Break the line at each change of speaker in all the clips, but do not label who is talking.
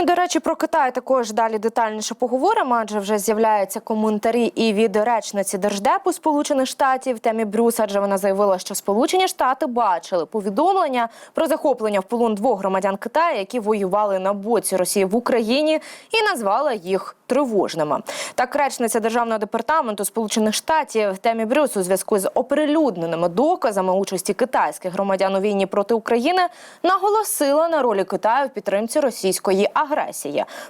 і до речі, про Китай також далі детальніше поговоримо, адже вже з'являються коментарі і від речниці Держдепу Сполучених Штатів Темі Брюс, адже вона заявила, що Сполучені Штати бачили повідомлення про захоплення в полон двох громадян Китаю, які воювали на боці Росії в Україні, і назвала їх тривожними. Так, речниця державного департаменту Сполучених Штатів Темі Брюс у зв'язку з оприлюдненими доказами участі китайських громадян у війні проти України наголосила на ролі Китаю в підтримці російської агресії.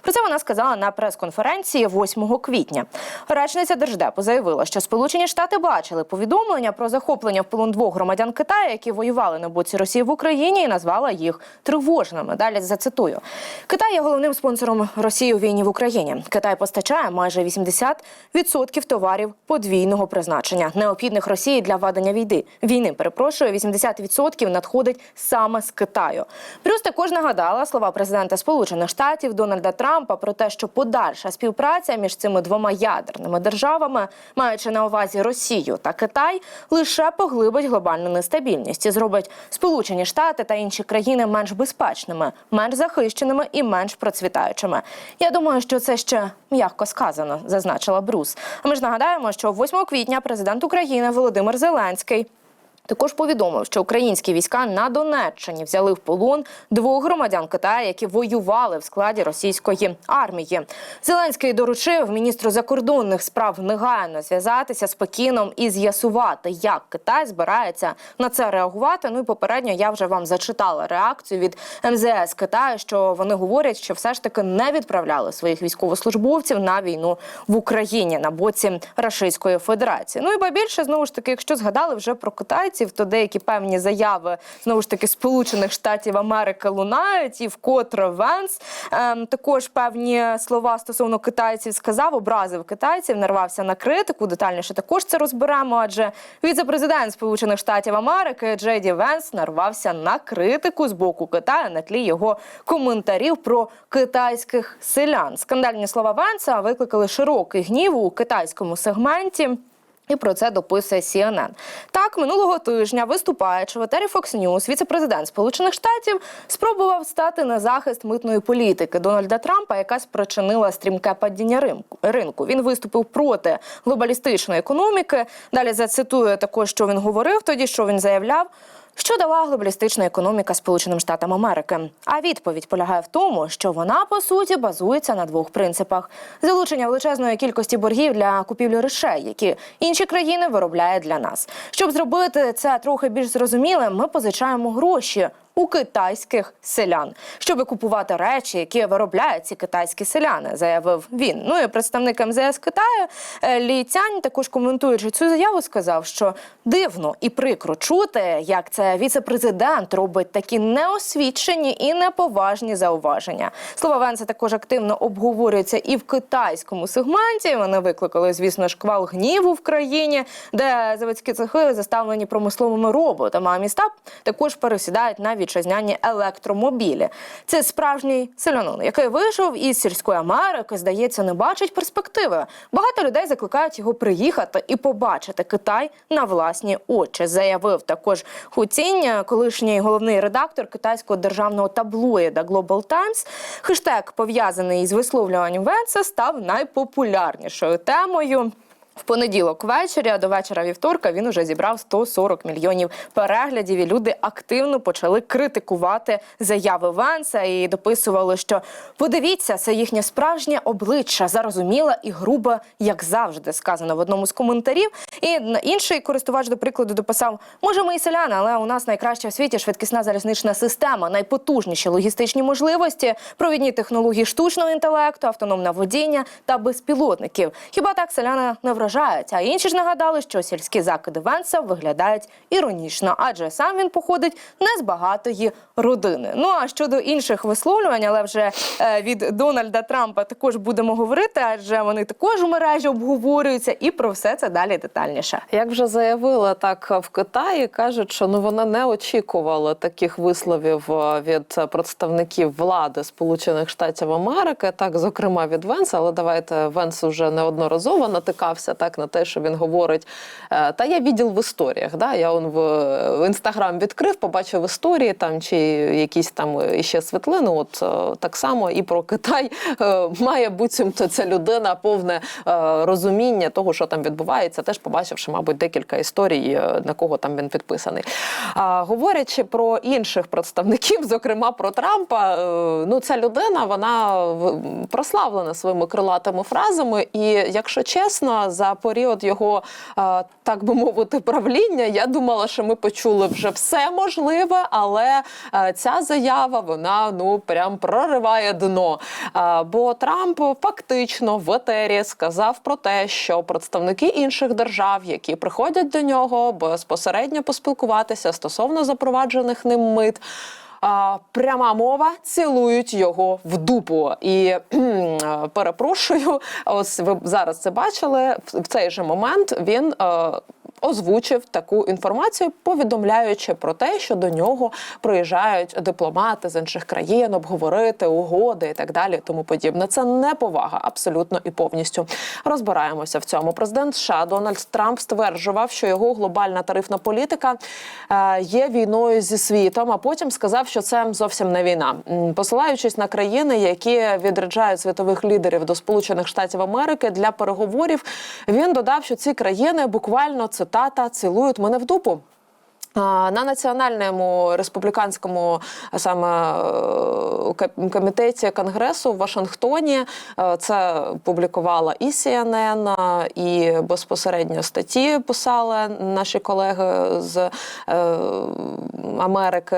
Про це вона сказала на прес-конференції 8 квітня. Речниця держдепу заявила, що Сполучені Штати бачили повідомлення про захоплення в полон двох громадян Китаю, які воювали на боці Росії в Україні, і назвала їх тривожними. Далі зацитую: Китай є головним спонсором Росії у війні в Україні. Китай постачає майже 80% товарів подвійного призначення, необхідних Росії для ведення війни. Війни перепрошую, 80% надходить саме з Китаю. Плюс також нагадала слова президента Сполучених Штатів Дональда Трампа про те, що подальша співпраця між цими двома ядерними державами, маючи на увазі Росію та Китай, лише поглибить глобальну нестабільність і зробить Сполучені Штати та інші країни менш безпечними, менш захищеними і менш процвітаючими. Я думаю, що це ще м'яко сказано, зазначила Брус. А ми ж нагадаємо, що 8 квітня президент України Володимир Зеленський. Також повідомив, що українські війська на Донеччині взяли в полон двох громадян Китаю, які воювали в складі російської армії. Зеленський доручив міністру закордонних справ негайно зв'язатися з Пекіном і з'ясувати, як Китай збирається на це реагувати. Ну і попередньо я вже вам зачитала реакцію від МЗС Китаю, що вони говорять, що все ж таки не відправляли своїх військовослужбовців на війну в Україні на боці Російської Федерації. Ну і ба більше знову ж таки, якщо згадали вже про китайців, то деякі певні заяви знову ж таки Сполучених Штатів Америки лунають, і вкотре Венс ем, також певні слова стосовно китайців сказав, образив китайців, нарвався на критику. Детальніше також це розберемо. Адже віце-президент Сполучених Штатів Америки Джей Ді Венс нарвався на критику з боку Китаю на тлі його коментарів про китайських селян. Скандальні слова Венса викликали широкий гнів у китайському сегменті. І про це дописує CNN. Так, минулого тижня, виступаючи в етері Fox News, віце-президент Сполучених Штатів спробував стати на захист митної політики Дональда Трампа, яка спричинила стрімке падіння ринку-. Він виступив проти глобалістичної економіки. Далі зацитую також, що він говорив тоді, що він заявляв. Що дала глобалістична економіка Сполученим Штатам Америки? А відповідь полягає в тому, що вона по суті базується на двох принципах: залучення величезної кількості боргів для купівлі речей, які інші країни виробляють для нас. Щоб зробити це трохи більш зрозумілим, ми позичаємо гроші. У китайських селян, щоб купувати речі, які виробляють ці китайські селяни, заявив він. Ну і представник МЗС Китаю е, Лі Цянь, також коментуючи цю заяву, сказав, що дивно і прикро чути, як це віце-президент робить такі неосвічені і неповажні зауваження. Слова Венса також активно обговорюються і в китайському сегменті. Вони викликали, звісно, шквал гніву в країні, де заводські цехи заставлені промисловими роботами. А міста також пересідають на вітчизняні електромобілі. Це справжній селянин, який вийшов із сільської Америки, здається, не бачить перспективи. Багато людей закликають його приїхати і побачити Китай на власні очі. Заявив також Хуцінь, колишній головний редактор китайського державного таблоїда Global Times. Хештег, пов'язаний із висловлюванням Венса, став найпопулярнішою темою. В понеділок ввечері, а до вечора вівторка він уже зібрав 140 мільйонів переглядів. І люди активно почали критикувати заяви Венса і дописували, що подивіться, це їхнє справжнє обличчя, зарозуміле і грубе, як завжди, сказано в одному з коментарів. І інший користувач, до прикладу, дописав: може, ми і селяни, але у нас найкраща в світі швидкісна залізнична система, найпотужніші логістичні можливості, провідні технології штучного інтелекту, автономне водіння та безпілотників. Хіба так селяни не вражають? А інші ж нагадали, що сільські закиди Венса виглядають іронічно, адже сам він походить не з багатої родини. Ну а щодо інших висловлювань, але вже е, від Дональда Трампа також будемо говорити, адже вони також у мережі обговорюються, і про все це далі детальніше.
Як вже заявила так в Китаї, кажуть, що ну вони не очікували таких висловів е, від представників влади Сполучених Штатів Америки, так зокрема від Венса. Але давайте Венс уже неодноразово натикався посилався так на те, що він говорить. е, Та я відділ в історіях. Да? Я он в, інстаграм відкрив, побачив історії там чи якісь там іще світлини. От е, так само і про Китай е, має буцімто ця людина повне розуміння того, що там відбувається, теж побачивши, мабуть, декілька історій, на кого там він підписаний. А говорячи про інших представників, зокрема про Трампа, ну ця людина вона прославлена своїми крилатими фразами. І якщо чесно, за період його так би мовити правління, я думала, що ми почули вже все можливе, але ця заява вона ну прям прориває дно. Бо Трамп фактично в етері сказав про те, що представники інших держав, які приходять до нього безпосередньо поспілкуватися стосовно запроваджених ним мит. А, пряма мова цілують його в дупу. І перепрошую, ось ви зараз це бачили. В цей же момент він. е, Озвучив таку інформацію, повідомляючи про те, що до нього приїжджають дипломати з інших країн, обговорити угоди і так далі, тому подібне. Це неповага абсолютно і повністю. Розбираємося в цьому. Президент США Дональд Трамп стверджував, що його глобальна тарифна політика е, є війною зі світом. А потім сказав, що це зовсім не війна, посилаючись на країни, які відряджають світових лідерів до Сполучених Штатів Америки для переговорів. Він додав, що ці країни буквально цитата цілують мене в дупу. На національному республіканському саме е, комітеті конгресу в Вашингтоні е, це публікувала і CNN, е, і безпосередньо статті писали наші колеги з Америки.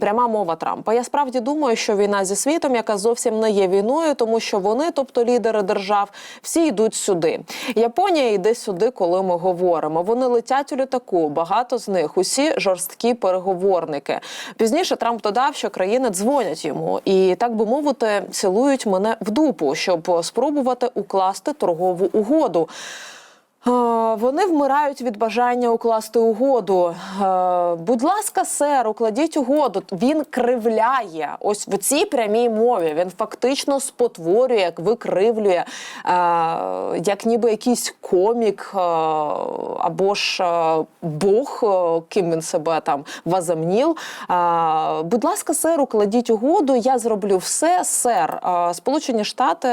Пряма мова Трампа. Я справді думаю, що війна зі світом, яка зовсім не є війною, тому що вони, тобто лідери держав, всі йдуть сюди. Японія йде сюди, коли ми говоримо. Вони летять у літаку. Багато з них усі жорсткі переговорники. Пізніше Трамп додав, що країни дзвонять йому і так би мовити, цілують мене в дупу, щоб спробувати укласти торгову угоду. Е, Вони вмирають від бажання укласти угоду. Е, Будь ласка, сер, укладіть угоду. Він кривляє. Ось в цій прямій мові. Він фактично спотворює, як викривлює, е, як ніби якийсь комік або ж Бог, ким він себе там возомнів. Е, Будь ласка, сер, укладіть угоду. Я зроблю все, сер. Сполучені Штати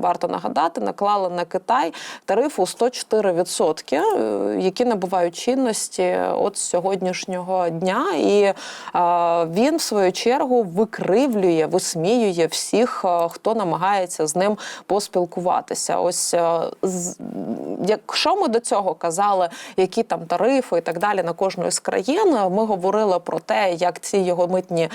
варто нагадати, наклали на Китай тариф у 104%, е, які набувають чинності от сьогоднішнього дня. І е, він, в свою чергу, викривлює, висміює всіх, е, хто намагається з ним поспілкуватися. Ось якщо ми до цього казали, які там тарифи і так далі на кожну з країн, ми говорили про те, як ці його митні е,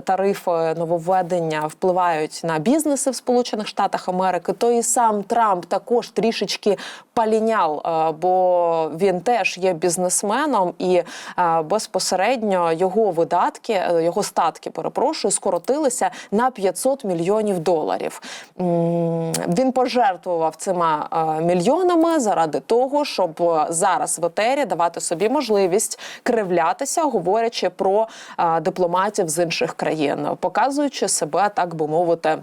тарифи нововведення впливають на бізнеси в Сполучених Штатах Америки, то і сам Трамп також трішечки паліняв, е, бо він теж є бізнесменом, і е, безпосередньо його видатки, його статки, перепрошую, скоротилися на 500 мільйонів доларів. Він пожертвував цими мільйонами заради того, щоб е, зараз в етері давати собі можливість кривлятися, говорячи про е, дипломатів з інших країн, показуючи себе, так би мовити.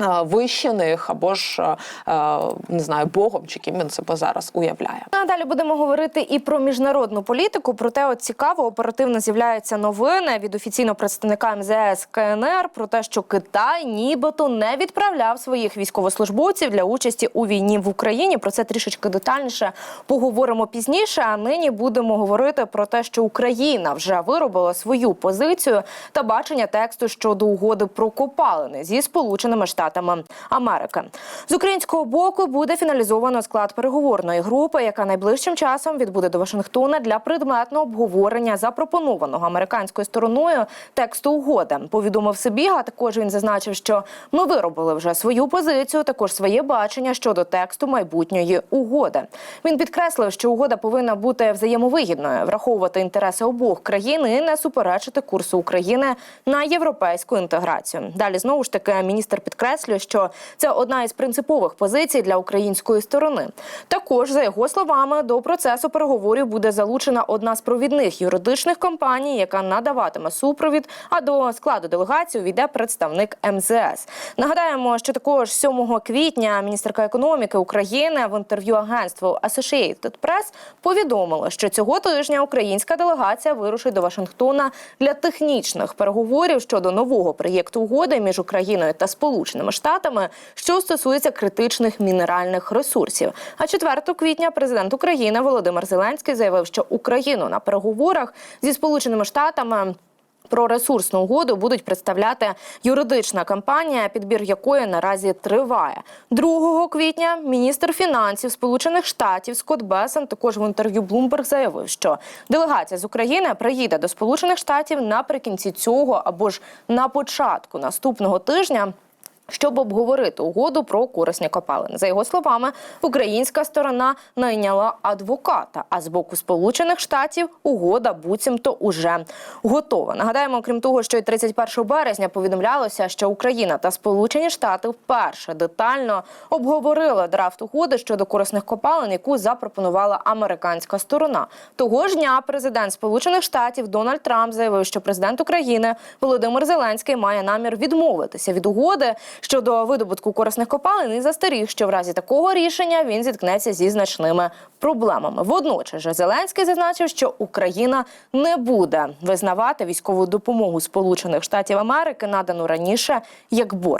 Е, Вище них або ж е, е, не знаю богом чи ким він себе зараз уявляє.
Ну, А далі будемо говорити і про міжнародну політику. Проте от цікаво, оперативно з'являються новини від офіційного представника МЗС КНР про те, що Китай нібито не відправляв своїх військовослужбовців для участі у війні в Україні. Про це трішечки детальніше поговоримо пізніше. А нині будемо говорити про те, що Україна вже виробила свою позицію та бачення тексту щодо угоди про копалини зі сполученими штатами Америки. З українського боку буде фіналізовано склад переговорної групи, яка найближчим часом відбуде до Вашингтона для предметного обговорення запропонованого американською стороною тексту угоди. Повідомив Сибіга. Також він зазначив, що ми виробили вже свою позицію, також своє бачення щодо тексту майбутньої угоди. Він підкреслив, що угода повинна бути взаємовигідною, враховувати інтереси обох країн і не суперечити курсу України на європейську інтеграцію. Далі знову ж таки міністр підкреслив, підкреслює, що це одна із принципових позицій для української сторони. Також, за його словами, до процесу переговорів буде залучена одна з провідних юридичних компаній, яка надаватиме супровід. А до складу делегації увійде представник МЗС. Нагадаємо, що також 7 квітня міністерка економіки України в інтерв'ю агентству Associated Press повідомила, що цього тижня українська делегація вирушить до Вашингтона для технічних переговорів щодо нового проєкту угоди між Україною та Сполученими Штатами, що стосується критичних мінеральних ресурсів. А 4 квітня президент України Володимир Зеленський заявив, що Україну на переговорах зі Сполученими Штатами. Про ресурсну угоду будуть представляти юридична компанія, підбір якої наразі триває. 2 квітня міністр фінансів Сполучених Штатів Скотт Бесен також в інтерв'ю Bloomberg заявив, що делегація з України приїде до Сполучених Штатів наприкінці цього або ж на початку наступного тижня. Щоб обговорити угоду про корисні копалини, за його словами, українська сторона найняла адвоката. А з боку Сполучених Штатів угода буцімто уже готова. Нагадаємо, крім того, що і 31 березня повідомлялося, що Україна та Сполучені Штати вперше детально обговорили драфт угоди щодо корисних копалин, яку запропонувала американська сторона. Того ж дня президент Сполучених Штатів Дональд Трамп заявив, що президент України Володимир Зеленський має намір відмовитися від угоди щодо видобутку корисних копалин і застеріг, що в разі такого рішення він зіткнеться зі значними проблемами. Водночас же Зеленський зазначив, що Україна не буде визнавати військову допомогу Сполучених Штатів Америки, надану раніше як борг.